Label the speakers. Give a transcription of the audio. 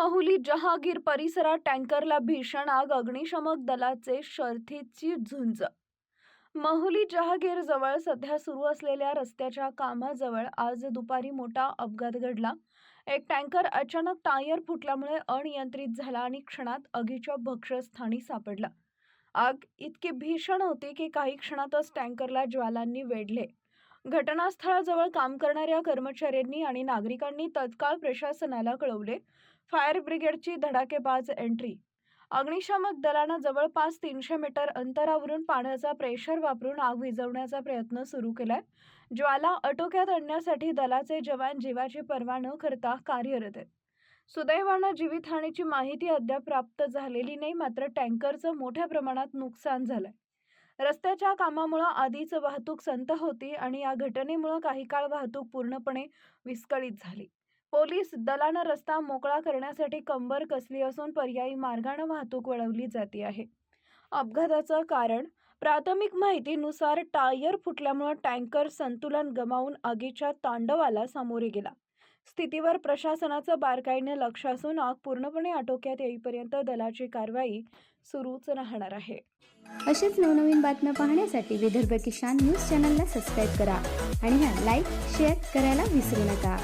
Speaker 1: Motor टँकरला भीषण आग अग्निशमक दलाचे शर्थीची झुंज. महुली जहागीर जवळ सध्या सुरू असलेल्या रस्त्याच्या कामाजवळ आज दुपारी मोठा अपघात घडला. एक टँकर अचानक टायर फुटल्यामुळे अनियंत्रित झाला आणि क्षणात आगीच्या भक्ष्यस्थानी सापडला. आग इतकी भीषण होती की काही क्षणातच टँकरला ज्वालांनी वेढले. घटनास्थळाजवळ काम करणाऱ्या कर्मचाऱ्यांनी आणि नागरिकांनी तत्काळ प्रशासनाला कळवले. फायर ब्रिगेडची धडाकेबाज एंट्री. अग्निशामक दलानं जवळपास तीनशे मीटर अंतरावरून पाण्याचा प्रेशर वापरून आग विझवण्याचा प्रयत्न सुरू केलाय. ज्वाला आटोक्यात आणण्यासाठी दलाचे जवान जीवाची पर्वा न करता कार्यरत आहेत. सुदैवानं जीवितहानीची माहिती अद्याप प्राप्त झालेली नाही मात्र टँकरचं मोठ्या प्रमाणात नुकसान झालंय. रस्त्याच्या कामामुळं आधीच वाहतूक संत होती आणि या घटनेमुळं काही काळ वाहतूक पूर्णपणे विस्कळीत झाली. पोलीस दलानं रस्ता मोकळा करण्यासाठी कंबर कसली असून पर्यायी मार्गानं वाहतूक वळवली जाते आहे. अपघाताचं कारण? प्राथमिक माहितीनुसार टायर फुटल्यामुळं टँकर संतुलन गमावून आगीच्या तांडवाला सामोरे गेला. स्थितीवर प्रशासनाचं बारकाईने लक्ष असून आग पूर्णपणे आटोक्यात येईपर्यंत दलाची कारवाई सुरूच राहणार आहे.
Speaker 2: अशीच नवनवीन बातम्या पाहण्यासाठी विदर्भ किसान न्यूज चॅनलला सबस्क्राईब करा आणि ह्या लाईक शेअर करायला विसरू नका.